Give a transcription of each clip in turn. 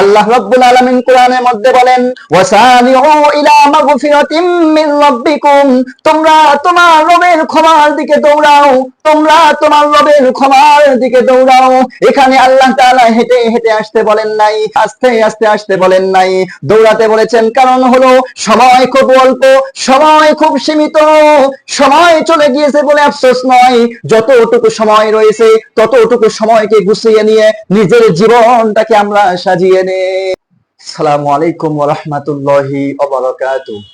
আল্লাহ রাব্বুল আলামিন কোরআনের মধ্যে বলেন ওয়াসানিউ ইলা মাগফিরাতিম মিন রাব্বিকুম। তোমরা তোমার রবের ক্ষমার দিকে দৌড়াও, তোমরা তোমার রবের ক্ষমার দিকে দৌড়াও। এখানে আল্লাহ তাআলা হেঁটে হেঁটে আসতে বলেন নাই, আস্তে আস্তে আসতে বলেন নাই। দৌড়াতে বলেছেন, কারণ হলো সময় খুব অল্প, সময় খুব সীমিত। সময় চলে গিয়েছে বলে আফসোস নয়। যতটুকু সময় রয়েছে, ততটুকু সময়কে গুছিয়ে নিয়ে নিজের জীবনটাকে আমরা সাজিয়ে আলাইকুম রাহমাতুল্লাহি ওয়া বারাকাতুহু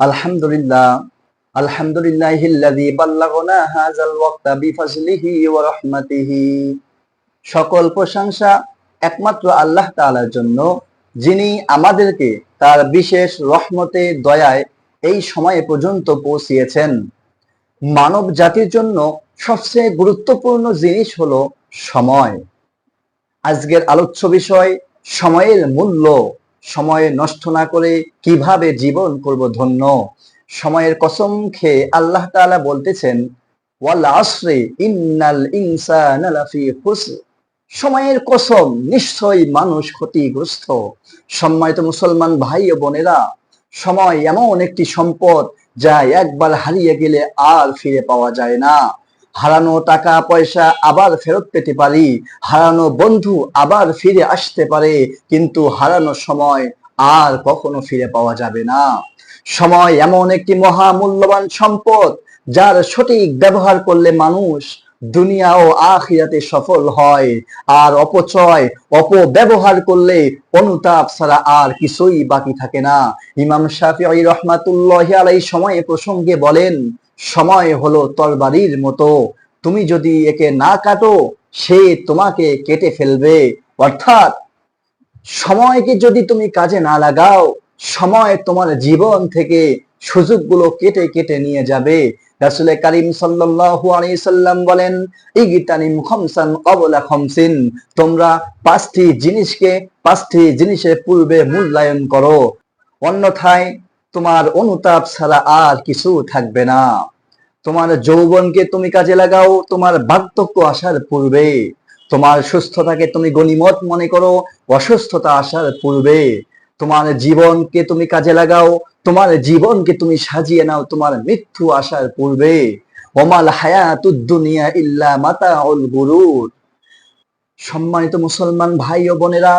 আলহামদুলিল্লাহ আলহামদুলিল্লাহিল্লাযী বাল্লাগনা ওয়াক্তা ওয়া রাহমাতিহি। সকল প্রশংসা একমাত্র আল্লাহ তাআলার জন্য, যিনি আমাদেরকে তার বিশেষ রহমতে, দয়ায় এই সময়ে পর্যন্ত পৌঁছিয়েছেন। মানব জাতির জন্য সবচেয়ে গুরুত্বপূর্ণ জিনিস হলো সময়। আজকের আলোচ্য বিষয় সময়ের মূল্য, সময় নষ্ট না করে কীভাবে জীবন করব ধন্য? সময়ের কসম খেয়ে আল্লাহ তাআলা বলতেছেন, ওয়াল আসরে ইন্নাল ইনসানা লাফি সময়ের কসম নিশ্চয়ই মানুষ ক্ষতিগ্রস্ত। সম্মানিত মুসলমান ভাই ও বোনেরা, সময় এমন একটি সম্পদ যা একবার হারিয়ে গেলে আর ফিরে পাওয়া যায় না। হারানো টাকা, পয়সা আবার ফেরত পেতে পারি। হারানো বন্ধু আবার ফিরে আসতে পারে। কিন্তু হারানো সময় আর কখনো ফিরে পাওয়া যাবে না। সময় এমন একটি মহামূল্যবান সম্পদ যার সঠিক ব্যবহার করলে মানুষ দুনিয়া ও আখিরাতে সফল হয়। আর অপচয়, অপব্যবহার করলে অনুতাপ ছাড়া আর কিছুই বাকি থাকে না। ইমাম শাফিঈ রহমাতুল্লাহ আলাই সময়ে প্রসঙ্গে বলেন সময় হলো তরবারির মতো। তুমি যদি একে না কাটো, সে তোমাকে কেটে ফেলবে। অর্থাৎ, সময়কে যদি তুমি কাজে না লাগাও, সময় তোমার জীবন থেকে সুযোগগুলো কেটে কেটে নিয়ে যাবে। রাসূলে কারীম সাল্লাল্লাহু আলাইহি সাল্লাম বলেন ইগতানিম খামসান ক্বাবলা খামসিন। তোমরা পাঁচটি জিনিসকে পাঁচটি জিনিসের পূর্বে মূল্যায়ন করো। অন্যথায়, তোমার অনুতাপ ছাড়া আর কিছু থাকবে না। তোমার যৌবনকে তুমি কাজে লাগাও, তোমার বার্ধক্য আসার পূর্বে। তোমার সুস্থতাকে তুমি গণিমত মনে করো, অসুস্থতা আসার পূর্বে। তোমার জীবনকে তুমি কাজে লাগাও, তোমার জীবনকে তুমি সাজিয়ে নাও, তোমার মৃত্যু আসার পূর্বে। ওমাল হায়াতুদ দুনিয়া ইল্লা মাতাউল গুরুর। সম্মানিত মুসলমান ভাই ও বোনেরা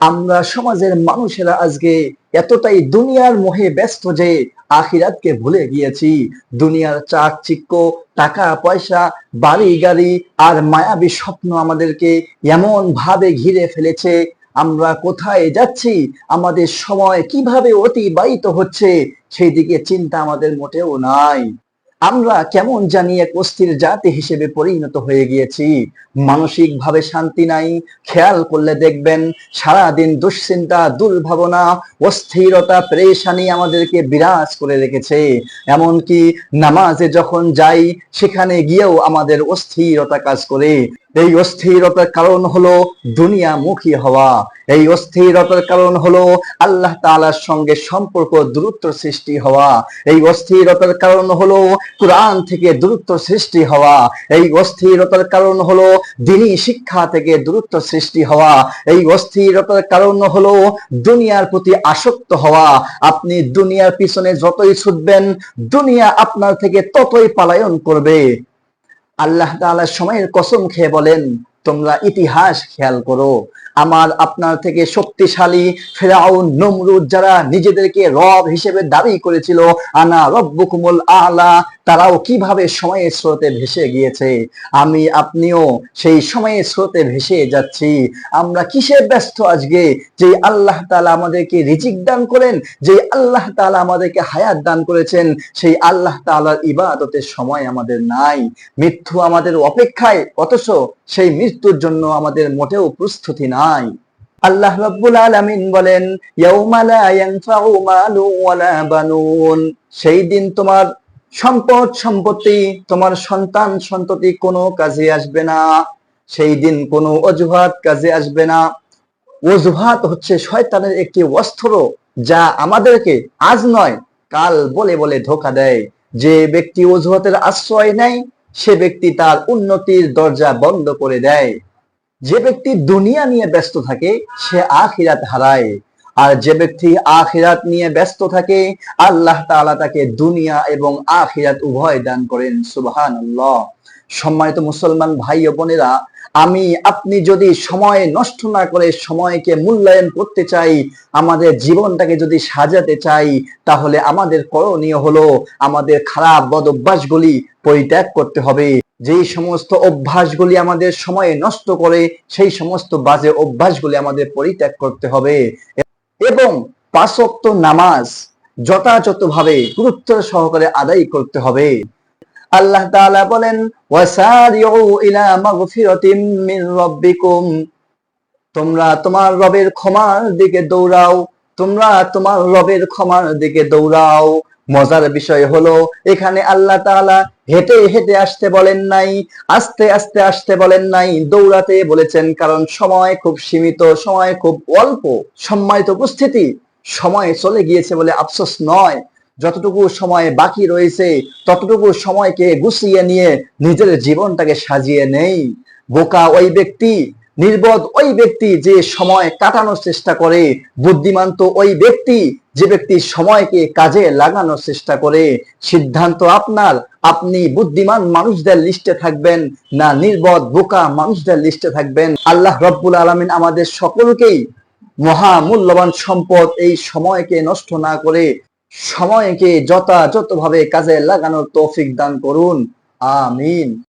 আমরা সমাজের মানুষেরা আজকে এতটাই দুনিয়ার মোহে ব্যস্ত যে আখিরাতকে ভুলে গিয়েছি। দুনিয়ার চাক চাকচিক্য, টাকা, পয়সা, বাড়ি, গাড়ি আর মায়াবী স্বপ্ন আমাদেরকে এমন ভাবে ঘিরে ফেলেছে। আমরা কোথায় যাচ্ছি? আমাদের সময় কীভাবে অতিবাহিত হচ্ছে? সেই দিকে চিন্তা আমাদের মোটেও নাই। আমরা কেমন জানি এক অস্থির জাতি হিসেবে পরিণত হয়ে গিয়েছি। মানসিক ভাবে শান্তি নাই, খেয়াল করলে দেখবেন সারাদিন দুশ্চিন্তা, দুর্ভাবনা, অস্থিরতা, প্রেশানি আমাদেরকে বিরাজ করে রেখেছে। এমনকি নামাজে যখন যাই, সেখানে গিয়েও আমাদের অস্থিরতা কাজ করে। এই অস্থিরতার কারণ হলো দুনিয়ামুখী হওয়া। এই অস্থিরতার কারণ হলো আল্লাহ তাআলার সঙ্গে সম্পর্ক দূরত্ব সৃষ্টি হওয়া। এই অস্থিরতার কারণ হলো কোরআন থেকে দূরত্ব সৃষ্টি হওয়া। এই অস্থিরতার কারণ হলো দিনী শিক্ষা থেকে দূরত্ব সৃষ্টি হওয়া। এই অস্থিরতার কারণ হলো দুনিয়ার প্রতি আসক্ত হওয়া। আপনি দুনিয়ার পিছনে যতই ছুটবেন, দুনিয়া আপনার থেকে ততই পালায়ন করবে। আল্লাহ তাআলা সময়ের কসম খেয়ে বলেন তোমরা ইতিহাস খেয়াল করো। আমার আপনার থেকে শক্তিশালী ফেরাউন নমরুদ যারা নিজেদেরকে রব হিসেবে দাবি করেছিল, আনা রব্বুকুমুল আলা, তারাও কীভাবে সময়ের স্রোতে ভেসে গিয়েছে? আমি আপনিও সেই সময়ের স্রোতে ভেসে যাচ্ছি। আমরা কিসে ব্যস্ত আজকে? যে আল্লাহ তাআলা আমাদেরকে রিজিক দান করেন, যে আল্লাহ তাআলা আমাদেরকে হায়াত দান করেছেন, সেই আল্লাহ তাআলার ইবাদতের সময় আমাদের নাই। মৃত্যু আমাদের অপেক্ষায়, অথচ সেই মৃত্যুর জন্য আমাদের মোটেও প্রস্তুতি নাই। আল্লাহ রাব্বুল আলামিন বলেন বানুন। সেই দিন তোমার সম্পদ, সম্পত্তি, তোমার সন্তান, সন্ততি কোনো কাজে আসবে না। সেই দিন কোনো অজুহাত কাজে আসবে না। অজুহাত হচ্ছে শয়তানের একটি অস্ত্র যা আমাদেরকে আজ নয়, কাল বলে বলে ধোকা দেয়। যে ব্যক্তি অজুহাতের আশ্রয় নেয়, সে ব্যক্তি তার উন্নতির দরজা বন্ধ করে দেয়। যে ব্যক্তি দুনিয়া নিয়ে ব্যস্ত থাকে, সে আখিরাত হারায়। আর যে ব্যক্তি আখিরাত নিয়ে ব্যস্ত থাকে, আল্লাহ তাআলা তাকে দুনিয়া এবং আখিরাত উভয় দান করেন, সুবহানাল্লাহ। সম্মানিত মুসলমান ভাই ও বোনেরা, আমি, আপনি যদি সময় নষ্ট না করে সময়কে মূল্যায়ন করতে চাই, আমাদের জীবনটাকে যদি সাজাতে চাই, তাহলে আমাদের করণীয় হলো আমাদের খারাপ বদ অভ্যাসগুলি পরিত্যাগ করতে হবে। যেই সমস্ত অভ্যাসগুলি আমাদের সময় নষ্ট করে, সেই সমস্ত বাজে অভ্যাসগুলি আমাদের পরিত্যাগ করতে হবে। এবং পাঁচক্ত নামাজ যথাযথভাবে গুরুত্ব সহকারে আদায় করতে হবে। আল্লাহ তাআলা বলেন তোমরা তোমার রবের ক্ষমার দিকে দৌড়াও, তোমরা তোমার রবের ক্ষমার দিকে দৌড়াও। মজার বিষয় হলো, এখানে আল্লাহ তাআলা হেঁটে হেঁটে আসতে বলেন নাই, আস্তে আস্তে আসতে বলেন নাই, দৌড়াতে বলেছেন কারণ সময় খুব সীমিত, সময় খুব অল্প, সম্মানিত উপস্থিতি, সময় চলে গিয়েছে বলে আফসোস নয়। যতটুকু সময় বাকি রয়েছে, ততটুকু সময়কে গুছিয়ে নিয়ে নিজের জীবনটাকে সাজিয়ে নেই। বোকা ওই ব্যক্তি, নির্বোধ ওই ব্যক্তি যে সময় কাটানোর চেষ্টা করে বুদ্ধিমান তো ওই ব্যক্তি যে ব্যক্তি সময়কে কাজে লাগানোর চেষ্টা করে, সিদ্ধান্ত আপনার। আপনি বুদ্ধিমান মানুষদের লিস্টে থাকবেন না নির্বোধ, বোকা মানুষদের লিস্টে থাকবেন। আল্লাহ রব্বুল আলমিন আমাদের সকলকেই মহা মূল্যবান সম্পদ এই সময়কে নষ্ট না করে সময়কে যথাযথভাবে কাজে লাগানোর তৌফিক দান করুন। আমিন।